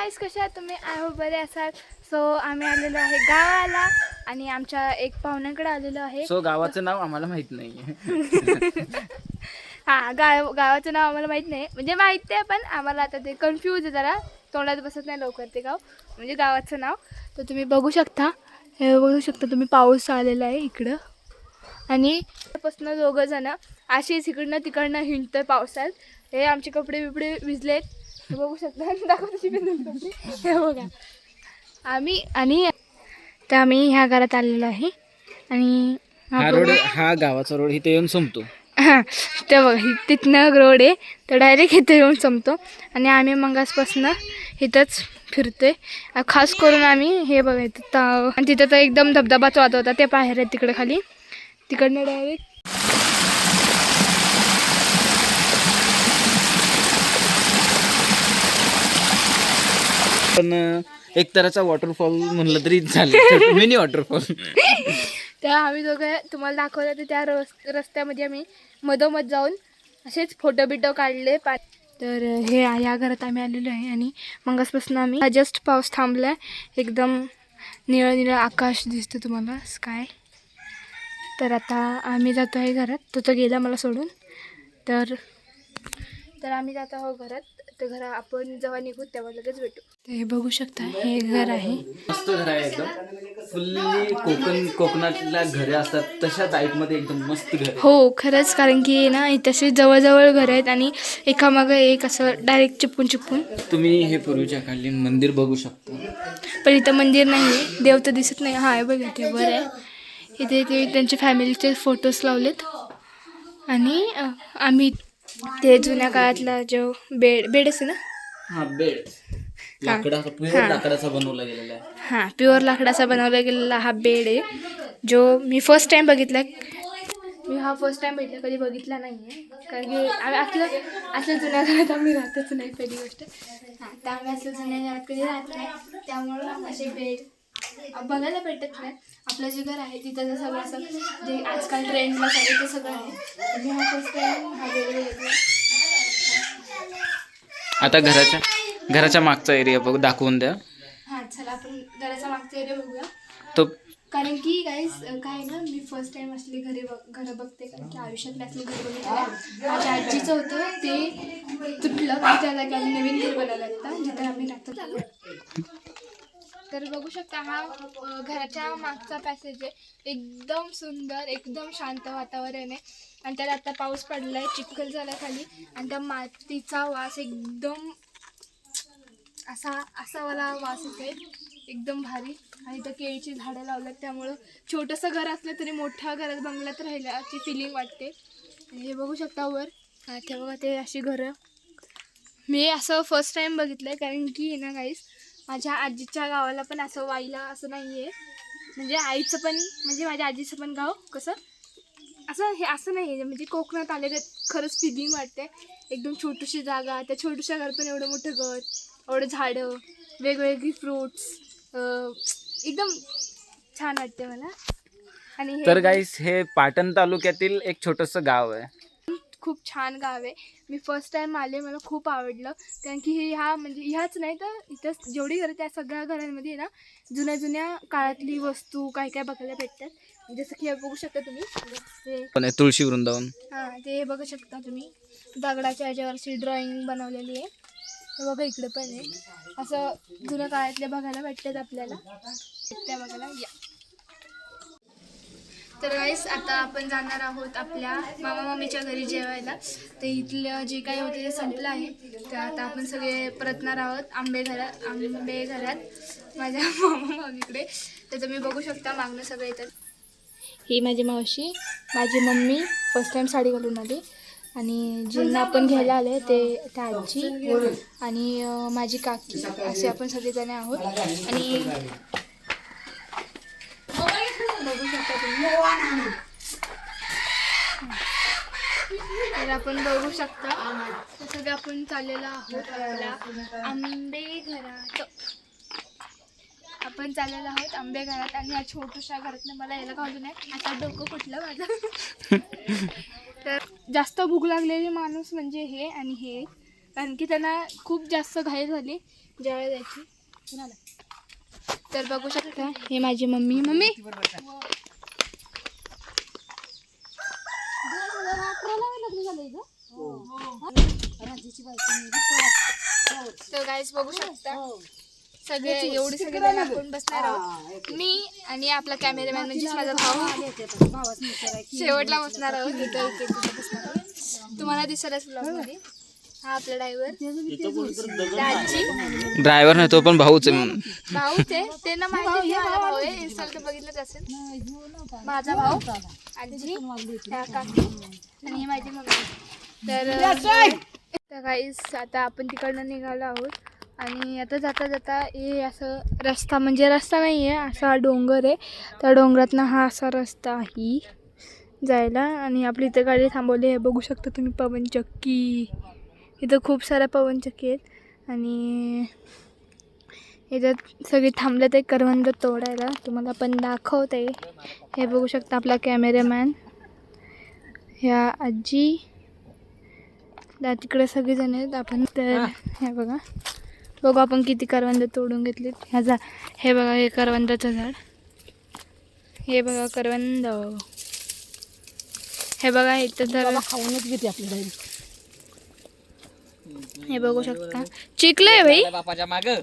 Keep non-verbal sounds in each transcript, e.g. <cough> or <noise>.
गाईस कशा तुम्ही? I hope बरे असाल. सो आम्ही आलेलो आहे गावाला आणि आमच्या एक पाहुण्यांकडे आलेलो आहे. सो गावाचं नाव आम्हाला माहीत नाही. <laughs> हां गाव गावाचं नाव आम्हाला माहीत नाही. म्हणजे माहिती आहे पण आम्हाला आता ते कन्फ्यूज आहे जरा. तोंडात बसत नाही लवकर ते गाव. म्हणजे गावाचं नाव. तर तुम्ही बघू शकता. हे बघू शकता तुम्ही पाऊस आलेला आहे इकडं. आणि पासून दोघं जण अशीच इकडनं तिकडनं हिंडतोय पावसात. हे आमचे कपडे बिपडे भिजलेत बघू शकता. दाखव तशी भिजून कपडे हे बघा. आम्ही आणि तर आम्ही ह्या घरात आलेलो आहे. आणि हा बघा. रोड हा गावाचा रोड इथे येऊन संपतो. हां ते बघा हि- तिथनं रोड आहे. तर डायरेक्ट इथं येऊन संपतो. आणि आम्ही मंगासपासून इथंच फिरतोय. खास करून आम्ही हे बघा इथं आणि तिथं तर एकदम धबधबाच वाहत होता ते बाहेर आहे तिकडे खाली. तिकडनं डायरेक्ट पण एक तराचा वॉटरफॉल म्हणलं तरी झालं मिनी वॉटरफॉल त्या आम्ही दोघं तुम्हाला दाखवलं तर त्या रस रस्त्यामध्ये आम्ही मधोमध जाऊन असेच फोटो बिटो काढले. पा तर हे या घरात आम्ही आलेलो आहे आणि मगासपासून आम्ही जस्ट पाऊस थांबला आहे एकदम निळं निळं आकाश दिसतं तुम्हाला स्काय तर आता आम्ही जातो आहे घरात. तो तो गेला मला सोडून. तर तर आम्ही जातो आहोत घरात. तर घर आपण जेव्हा निघू तेव्हा लगेच भेटू. तर हे बघू शकता हे घर आहे. मस्त घर आहे एकदम. फुल्ली कोकण कोकणातल्या घरे असतात तशा टाईपमध्ये एकदम मस्त घर. हो खरंच कारण की ना तसे जवळजवळ घर आहेत आणि एकामागं एक असं डायरेक्ट चिपकून चिपकून. तुम्ही हे पूर्वीच्या कालीन मंदिर बघू शकता. पण इथं मंदिर नाही आहे देव तर दिसत नाही. हा आहे बघ इथे बरं आहे. इथे ते त्यांच्या फॅमिलीचे फोटोज लावलेत. आणि आम्ही ते जुन्या काळातला जो बेड बेड असते ना? हा बेड. लाकडाचा प्युअर लाकडाचा बनवला गेलेला आहे. हां प्युअर लाकडाचा बनवला गेलेला हा बेड आहे जो मी फर्स्ट टाईम बघितला. मी हा फर्स्ट टाईम बघितला कधी बघितला नाही आहे कारण की आम्ही असलं असल्या जुन्या घरात आम्ही राहतच नाही पहिली गोष्ट. हां आम्ही असल्या जुन्या घरात कधी राहत नाही. त्यामुळं असे बेड बघायला भेटत नाही. आपलं जे घर आहे तिथं जसं सगळं असं जे आजकाल ट्रेंडला चालू ते सगळं आहे. मी हा फर्स्ट हा आता घराच्या घराच्या मागचा एरिया बघ दाखवून द्या. हां चला आपण घराचा मागचा एरिया बघूया. तो कारण की गाईस काय आहे ना मी फर्स्ट टाइम असली घरे बघ घरं बघते. कारण की आयुष्यातले असले घर बघितले माझ्या आजीचं होतं ते तुटलं. त्याला की आम्ही नवीन घर बनवलं आता जिथे आम्ही राहतो. तर बघू शकता हा घराच्या मागचा पॅसेज आहे. एकदम सुंदर एकदम शांत वातावरण आहे. आणि त्याला आता पाऊस पडलाय चिखल झाला खाली. आणि त्या मातीचा वास एकदम असा असा मला वास येते एकदम भारी. आणि त्या केळीची झाडं लावल्यात त्यामुळं छोटंसं घर असलं तरी मोठ्या घरात बंगल्यात राहिल्याची फिलिंग वाटते. हे बघू शकता वर. हा ते बघा ते अशी घरं. मी असं फर्स्ट टाईम बघितलं आहे कारण की ना गाईस माझ्या आजीच्या गावाला पण असं वाईला असं नाही आहे म्हणजे आईचं पण म्हणजे माझ्या आजीचं पण गाव कसं? असं हे असं नाही आहे म्हणजे कोकणात आले तर खरंच फिलिंग वाटते एकदम छोटीशी जागा त्या छोट्याशा घरात पण एवढं मोठं घर एवढं झाडं वेगवेगळी फ्रुट्स एकदम छान वाटते मला. आणि तर गाईस हे पाटण तालुक्यातील एक छोटंसं गाव आहे. खूप छान गाव आहे. मी फर्स्ट टाईम आले मला खूप आवडलं. कारण की हे ह्या म्हणजे ह्याच नाही तर इथं जेवढी घरं त्या सगळ्या घरांमध्ये ना जुन्या जुन्या काळातली वस्तू काय काय बघायला भेटतात. जसं की हे बघू शकता तुम्ही. पण तुळशी वृंदावन. हां ते बघू शकता तुम्ही. दगडाच्या ह्याच्यावरची ड्रॉइंग बनवलेली आहे. हे बघा इकडे पण आहे. असं जुन्या काळातले बघायला भेटतात आपल्याला. त्या बघायला या. तर गाईस आता आपण जाणार आहोत आपल्या मामा मामीच्या घरी जेवायला. तर इथलं जे काही होते ते संपलं आहे. तर आता आपण सगळे परतणार आहोत आंबे घरात आंबे घरात माझ्या <laughs> मामा मामीकडे. तर तुम्ही बघू शकता मागणं सगळं येतात ही माझी मावशी माझी मम्मी फर्स्ट टाइम साडी घालून आली. आणि ज्यांना आपण घ्यायला आले ते त्या आजी आणि माझी काकी. असे आपण सगळेजण आहोत. आणि बघू तर आपण बघू शकता हे सगळे आपण चाललेलो आहोत आपल्या आंबे घरात. आपण चाललेलो आहोत आंबे घरात आणि या छोट्याशा घरातनं मला यायला घालू नाही आता डोकं फुटलं माझं. तर जास्त भूक लागलेली माणूस म्हणजे हे आणि हे. कारण की त्यांना खूप जास्त घाई झाली ज्यावेळेस जायची तर बघू शकता हे माझी मम्मी. मम्मी! तर गाईस बघू शकता. सगळे एवढी सगळे जण आपण बसणार आहोत. मी आणि आपला कॅमेरामॅन म्हणजेच माझा भाऊ. शेवटला बसणार आहोत. इथं इथे कुठे बसणार आहोत. तुम्हाला दिसेलच ब्लॉगमध्ये. हा आपला ड्रायव्हर नाही तो पण भाऊच आहे. भाऊच आहे. ते ना माहिती आहे, माझा भाऊ आहे. इन्स्टाला तर बघितलंच असेल. माझा भाऊ आजी ह्या काकी. आणि ही माझी मम्मी. तर तर काहीच आता आपण तिकडनं निघालो आहोत. आणि आता जाता जाता हे असं रस्ता म्हणजे रस्ता नाही आहे असा हा डोंगर आहे. त्या डोंगरातनं हा असा रस्ता आहे जायला. आणि आपली इथं गाडी थांबवली आहे. बघू शकता तुम्ही पवनचक्की इथं खूप साऱ्या पवनचक्की आहेत. आणि याच्यात सगळे थांबले ते करवंद तोडायला. तुम्हाला पण दाखवते. हे बघू शकता आपला कॅमेरामॅन. ह्या आजी. त्या तिकडे सगळेजण आहेत. आपण तर हे. बघा. बघू आपण किती करवंद तोडून घेतलीत. ह्या झा हे बघा हे करवंदाचं झाड. हे बघा करवंद. हे बघा इथं तर खाऊनच घेते आपली हे बघू शकता. चिकलंय भाई बापाच्या माग. <laughs>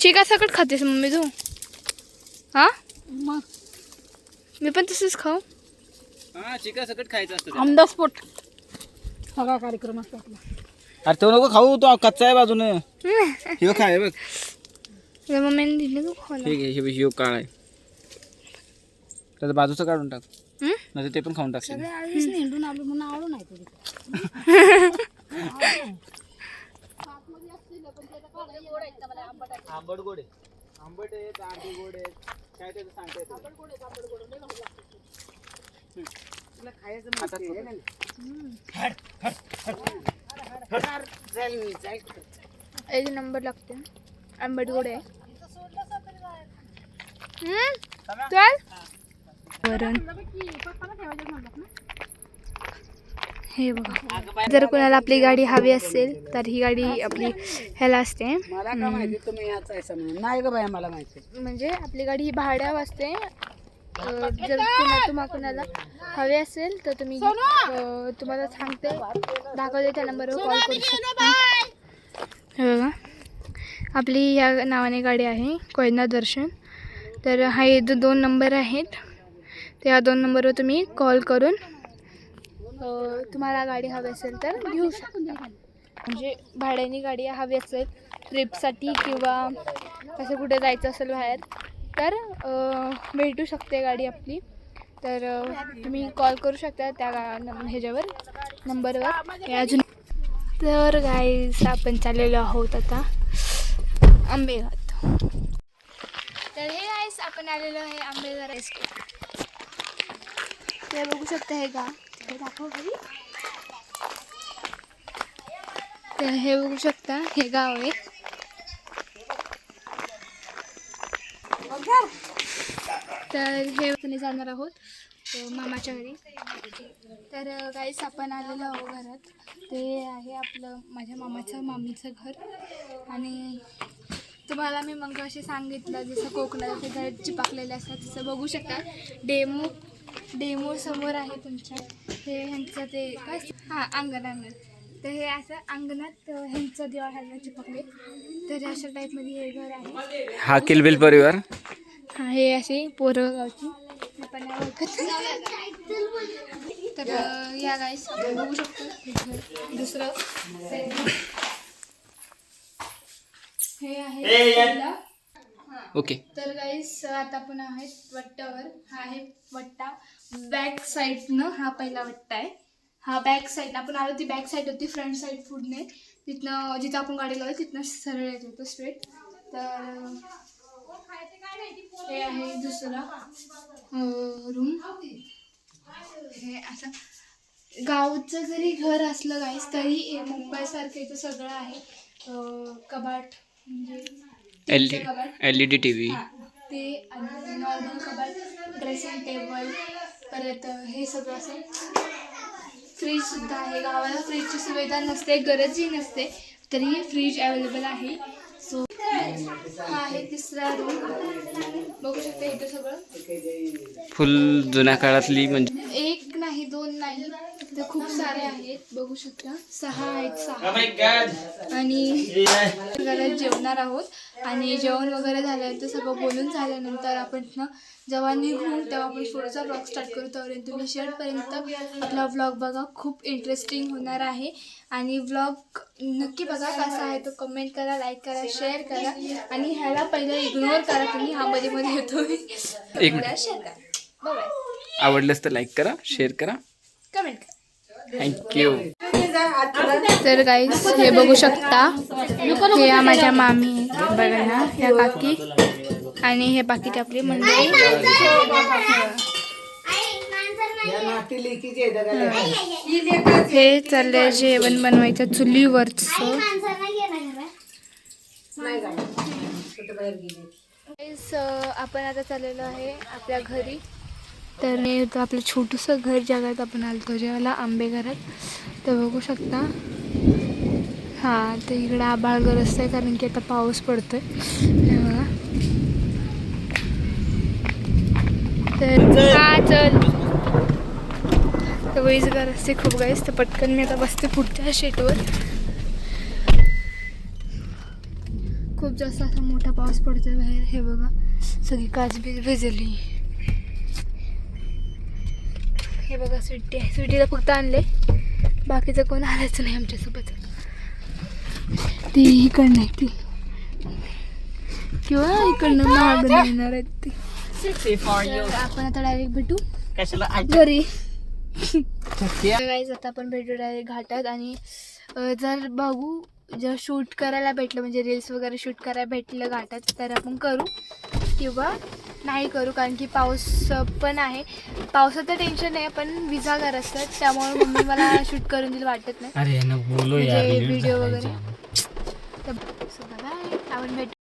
चिका सकट खातेस मम्मी तू. हा? मग? मी पण तसंच खाऊ. हा चिकन सकट खायचं असतं ऑन द स्पॉट. सगळा कार्यक्रम असतो आपला. अरे तो नको खाऊ तो कच्चा आहे बाजूने. ह्यो खाय बघ. मम्मीने दिले तू खायला. ठीक आहे ह्यो ह्यो काळ आहे. त्याचं बाजूचं काढून टाक? नाही ते पण खाऊन टाकशील सगळे आळीच नेंडून आलो म्हणून आवडून आहे तुझी आंबट गोड आहे आंबट आहे आंबे गोड आहे काय त्याचं सांगता येतं तुला खायचं माहिती आहे ना? जाईल मी जाईल एक नंबर लागते. आंबट गोड आहे हम्म? चल वरण. हे बघा. जर कोणाला आपली गाडी हवी असेल तर ही गाडी आपली ह्याला असते. मला माहिती? नाही. मला म्हणजे आपली गाडी ही भाड्यावर असते. जर कुणा तुम्हा कोणाला हवे असेल तर तुम्ही तुम्हाला सांगते. दाखवते त्या नंबरवर कॉल करू शकता. हे बघा. आपली या नावाने गाडी आहे कोयना दर्शन. तर हा हे दोन नंबर आहेत. त्या दोन नंबरवर तुम्ही कॉल करून तुम्हाला गाडी हवी असेल तर घेऊ शकता. म्हणजे भाड्याने गाडी हवी असेल ट्रिपसाठी किंवा असं कुठे जायचं असेल बाहेर तर भेटू शकते गाडी आपली. तर तुम्ही कॉल करू शकता त्या गा ह्याच्यावर नंबरवर हे अजून तर गाईस आपण चाललेलो आहोत आता आंबेघाट. तर हे गाईस आपण आलेलो आहे आंबेघर ते बघू शकता हे गाव. ते दाखव घरी तर हे बघू शकता हे गाव आहे. तर हे तुम्ही जाणार आहोत मामाच्या घरी. तर काहीच आपण आलेलो आहो घरात. ते आहे आपलं माझ्या मामाचं मामीचं घर. आणि तुम्हाला मी मग असे सांगितलं जसं कोकणात घर चिपाकलेले असतात तसं बघू शकता. डेमो डेमो समोर आहे तुमच्या. हे ह्यांचं ते काय? हां अंगण अंगण. तर हे असं अंगणात ह्यांचं दिवा ह्यांना चिपकले तर अशा टाईपमध्ये हे घर आहे. हा किलबिल परिवार. हा हे असे पोरं गावची. आपण नाही. ओळखत. तर या गाईस बघू शकतो. दुसरं. हे आहे. ओके. तर गाईस आता आपण आहेत वट्टावर हा आहे वट्टा. बॅक साईडनं हा पहिला वट्टा आहे. हा बॅक साईड आपण आलो ती बॅक साईड होती फ्रंट साईड फूडने तिथनं जिथं आपण गाडी लावली तिथनं सरळ येत होतं स्ट्रेट तर हे आहे दुसरा रूम हे असं गावचं जरी घर असलं गाईस तरी मुंबईसारखं इथं सगळं आहे. कबाट म्हणजे L L E D T V ते आणि नॉर्मल कबाट ड्रेसिंग टेबल परत हे सगळं असं फ्रीज सुद्धा आहे. गावाला फ्रीजची सुविधा नसते गरजही नसते. तरीही फ्रीज अवेलेबल आहे. सो हा आहे तिसरा रूम बघू शकता इथं सगळं फुल जुन्या काळातली म्हणजे एक नाही दोन नाही तर खूप सारे आहेत बघू शकता. सहा आहेत सहा. आणि वगैरे जेवणार आहोत. आणि जेवण वगैरे झाल्यानंतर सगळं बोलून झाल्यानंतर आपण ना जेव्हा निघू तेव्हा आपण पुढचा ब्लॉग स्टार्ट करू तोपर्यंत तुम्ही शेवटपर्यंत आपला व्लॉग बघा. खूप इंटरेस्टिंग होणार आहे. आणि व्लॉग नक्की बघा कसा आहे तो. कमेंट करा लाईक करा शेअर करा. आणि ह्याला पहिलं इग्नोर करा तुम्ही. हा मध्ये मध्ये येतो एक. शेअर करा. बाय आवडल्यास तर लाईक करा शेअर करा. कमेंट करा. थँक्यू तर गाईस हे बघू शकता. हे या माझ्या मामी. बघा ह्या ह्या काकी. आणि हे बाकीचे आपली मंडळी आहे. हे. चाललंय जेवण बनवायचं चुलीवरचं. आपण आता चाललेलो आहे आपल्या घरी. तर मी इथं आपलं छोटंसं घर जगात आपण आलतो जेवायला आंबे घरात. तर बघू शकता. हां तर इकडे आभाळ गरजतं आहे कारण की आता पाऊस पडतोय. हे बघा तर चल. तर वीज गरजते खूप गाईस तर पटकन मी आता बसते पुढच्या शेटवर खूप जास्त असा मोठा पाऊस पडतोय बाहेर हे बघा. सगळी काचबीज भिजली. हे बघा सुट्टी आहे. सुट्टीला फक्त आणले. बाकीचं कोण आलंच नाही आमच्यासोबत. ती इकडनं आहे ती. किंवा इकडनं महाग येणार आहेत ती. तर आपण आता डायरेक्ट भेटू. घरी. गाईज आता आपण भेटू डायरेक्ट घाटात आणि अं, जर बघू जर शूट करायला भेटलं म्हणजे रील्स वगैरे शूट करायला भेटलं घाटात तर आपण करू. किंवा नाही करू कारण की पाऊस पण आहे. पावसाचं टेन्शन आहे पण विजा घर असतात. त्यामुळे मम्मी मला शूट करून दिलं वाटत नाही. अरे ना बोलो म्हणजे व्हिडिओ वगैरे. तर आपण भेटू.